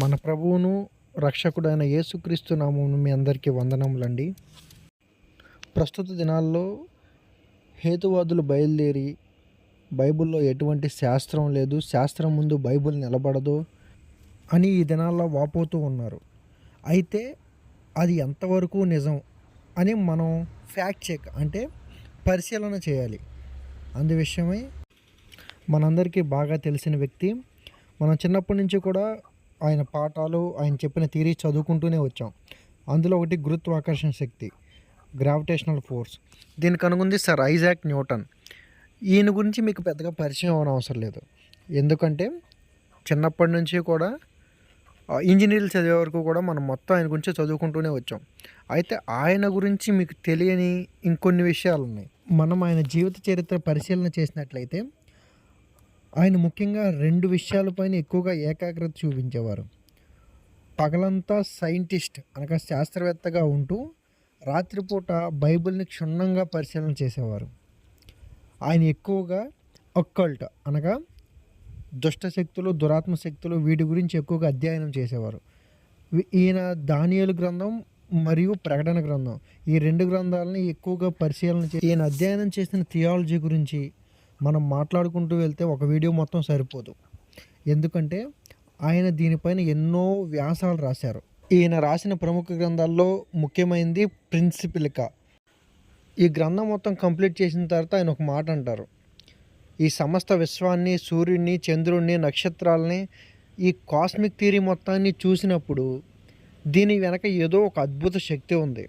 మన ప్రభువును రక్షకుడైన యేసుక్రీస్తు నామమును మీ అందరికీ వందనములండి. ప్రస్తుత దినాల్లో హేతువాదులు బయలుదేరి బైబిల్లో ఎటువంటి శాస్త్రం లేదు శాస్త్రం ముందు బైబిల్ నిలబడదు అని ఈ దినాల్లో వాపోతూ ఉన్నారు. అయితే అది ఎంతవరకు నిజం అని మనం ఫ్యాక్ట్ చెక్ అంటే పరిశీలన చేయాలి. అందు విషయమై మనందరికీ బాగా తెలిసిన వ్యక్తి మనం చిన్నప్పటి నుంచి కూడా ఆయన పాఠాలు ఆయన చెప్పిన థీరీ చదువుకుంటూనే వచ్చాం. అందులో ఒకటి గురుత్వాకర్షణ శక్తి గ్రావిటేషనల్ ఫోర్స్. దీనికి కనుగొంది సర్ ఐజాక్ న్యూటన్. ఈయన గురించి మీకు పెద్దగా పరిచయం అవ్వడం అవసరం లేదు. ఎందుకంటే చిన్నప్పటి నుంచి కూడా ఇంజనీరింగ్ చదివే వరకు కూడా మనం మొత్తం ఆయన గురించి చదువుకుంటూనే వచ్చాం. అయితే ఆయన గురించి మీకు తెలియని ఇంకొన్ని విషయాలు ఉన్నాయి మనం ఆయన జీవిత చరిత్ర పరిశీలన చేసినట్లయితే ఆయన ముఖ్యంగా రెండు విషయాలపైన ఎక్కువగా ఏకాగ్రత చూపించేవారు. పగలంతా సైంటిస్ట్ అనగా శాస్త్రవేత్తగా ఉంటూ రాత్రిపూట బైబిల్ని క్షుణ్ణంగా పరిశీలన చేసేవారు. ఆయన ఎక్కువగా అక్కల్ట్ అనగా దుష్ట శక్తులు దురాత్మ శక్తులు వీటి గురించి ఎక్కువగా అధ్యయనం చేసేవారు. ఈయన దానియలు గ్రంథం మరియు ప్రకటన గ్రంథం ఈ రెండు గ్రంథాలని ఎక్కువగా పరిశీలన చే ఈయన అధ్యయనం చేసిన థియాలజీ గురించి మనం మాట్లాడుకుంటూ వెళ్తే ఒక వీడియో మొత్తం సరిపోదు. ఎందుకంటే ఆయన దీనిపైన ఎన్నో వ్యాసాలు రాశారు. ఈయన రాసిన ప్రముఖ గ్రంథాల్లో ముఖ్యమైనది ప్రిన్సిపిలికా. ఈ గ్రంథం మొత్తం కంప్లీట్ చేసిన తర్వాత ఆయన ఒక మాట అంటారు. ఈ సమస్త విశ్వాన్ని సూర్యుడిని చంద్రుడిని నక్షత్రాలని ఈ కాస్మిక్ థియరీ మొత్తాన్ని చూసినప్పుడు దీని వెనక ఏదో ఒక అద్భుత శక్తి ఉంది.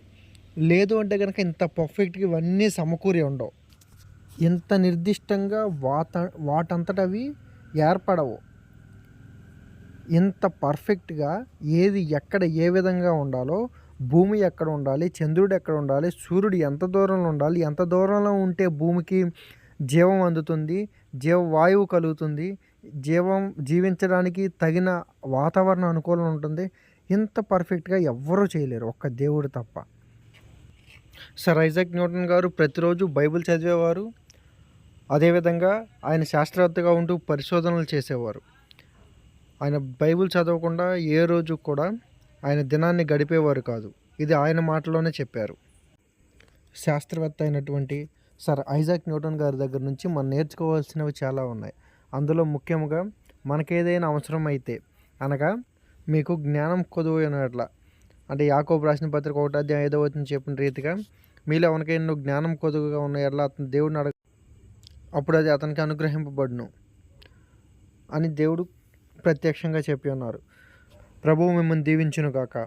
లేదు అంటే కనుక ఇంత పర్ఫెక్ట్గా ఇవన్నీ సమకూరి ఉండవు. ఇంత నిర్దిష్టంగా వాత వాటంతట అవి ఏర్పడవు. ఇంత పర్ఫెక్ట్గా ఏది ఎక్కడ ఏ విధంగా ఉండాలో భూమి ఎక్కడ ఉండాలి చంద్రుడు ఎక్కడ ఉండాలి సూర్యుడు ఎంత దూరంలో ఉండాలి ఎంత దూరంలో ఉంటే భూమికి జీవం అందుతుంది జీవవాయువు కలుగుతుంది జీవం జీవించడానికి తగిన వాతావరణం అనుకూలం ఉంటుంది. ఇంత పర్ఫెక్ట్గా ఎవ్వరూ చేయలేరు ఒక్క దేవుడు తప్ప. సర్ ఐజాక్ న్యూటన్ గారు ప్రతిరోజు బైబిల్ చదివేవారు? అదేవిధంగా ఆయన శాస్త్రవేత్తగా ఉంటూ పరిశోధనలు చేసేవారు. ఆయన బైబిల్ చదవకుండా ఏ రోజు కూడా ఆయన దినాన్ని గడిపేవారు కాదు. ఇది ఆయన మాటలోనే చెప్పారు. శాస్త్రవేత్త అయినటువంటి సర్ ఐజాక్ న్యూటన్ గారి దగ్గర నుంచి మనం నేర్చుకోవాల్సినవి చాలా ఉన్నాయి. అందులో ముఖ్యంగా మనకేదైనా అవసరం అయితే అనగా మీకు జ్ఞానం కొదువు అన్నట్ల అంటే యాకోబు రాసిన పత్రిక ఒకటి అధ్యాయం ఐదో వచ్చిన చెప్పిన రీతిగా మీలో ఎవరికైనా జ్ఞానం కొదువుగా ఉన్న ఎట్లా అతను దేవుడిని అడగ అప్పుడు అది అతనికి అనుగ్రహింపబడును అని దేవుడు ప్రత్యక్షంగా చెప్పి ఉన్నారు. ప్రభువు మిమ్మల్ని దీవించును గాక